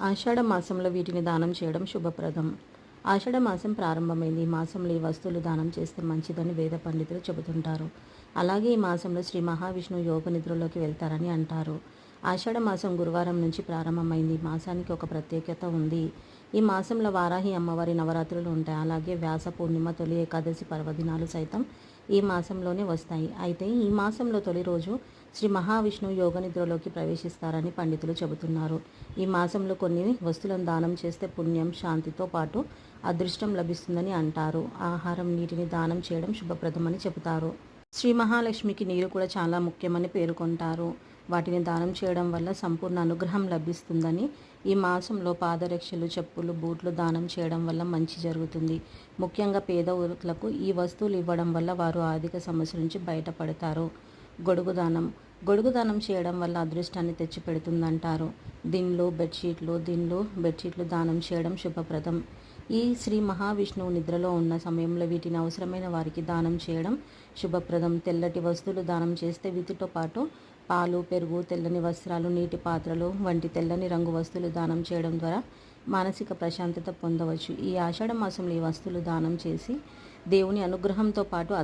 ఆషాఢ మాసంలో వీటిని దానం చేయడం శుభప్రదం. ఆషాఢ మాసం ప్రారంభమైంది. ఈ మాసంలో ఈ వస్తువులు దానం చేస్తే మంచిదని వేద పండితులు చెబుతుంటారు. అలాగే ఈ మాసంలో శ్రీ మహావిష్ణువు యోగ నిద్రలోకి వెళ్తారని అంటారు. ఆషాఢ మాసం గురువారం నుంచి ప్రారంభమైంది. మాసానికి ఒక ప్రత్యేకత ఉంది. ఈ మాసంలో వారాహి అమ్మవారి నవరాత్రులు ఉంటాయి. అలాగే వ్యాస పూర్ణిమ తొలి ఏకాదశి పర్వదినాలు సైతం ఈ మాసంలోనే వస్తాయి. అయితే ఈ మాసంలో తొలి రోజు శ్రీ మహావిష్ణువు యోగ నిద్రలోకి ప్రవేశిస్తారని పండితులు చెబుతున్నారు. ఈ మాసంలో కొన్ని వస్తువులను దానం చేస్తే పుణ్యం శాంతితో పాటు అదృష్టం లభిస్తుందని అంటారు. ఆహారం నీటిని దానం చేయడం శుభప్రదమని చెబుతారు. శ్రీ మహాలక్ష్మికి నీరు కూడా చాలా ముఖ్యమని పేర్కొంటారు. వాటిని దానం చేయడం వల్ల సంపూర్ణ అనుగ్రహం లభిస్తుందని ఈ మాసంలో పాదరక్షలు చెప్పులు బూట్లు దానం చేయడం వల్ల మంచి జరుగుతుంది. ముఖ్యంగా పేదలకు ఈ వస్తువులు ఇవ్వడం వల్ల వారు ఆర్థిక సమస్య నుంచి బయటపడతారు. గొడుగు దానం గొడుగు దానం చేయడం వల్ల అదృష్టాన్ని తెచ్చిపెడుతుందంటారు. దీనిలో బెడ్షీట్లు దీనిలో బెడ్షీట్లు దానం చేయడం శుభప్రదం. ఈ శ్రీ మహావిష్ణువు నిద్రలో ఉన్న సమయంలో వీటిని అవసరమైన వారికి దానం చేయడం శుభప్రదం. తెల్లటి వస్తువులు దానం చేస్తే వీటితో పాటు పాలు పెరుగు తెల్లని వస్త్రాలు నీటి పాత్రలు వంటి తెల్లని రంగు వస్తువులు దానం చేయడం ద్వారా మానసిక ప్రశాంతత పొందవచ్చు. ఈ ఆషాఢ మాసంలో ఈ వస్తువులు దానం చేసి దేవుని అనుగ్రహంతో పాటు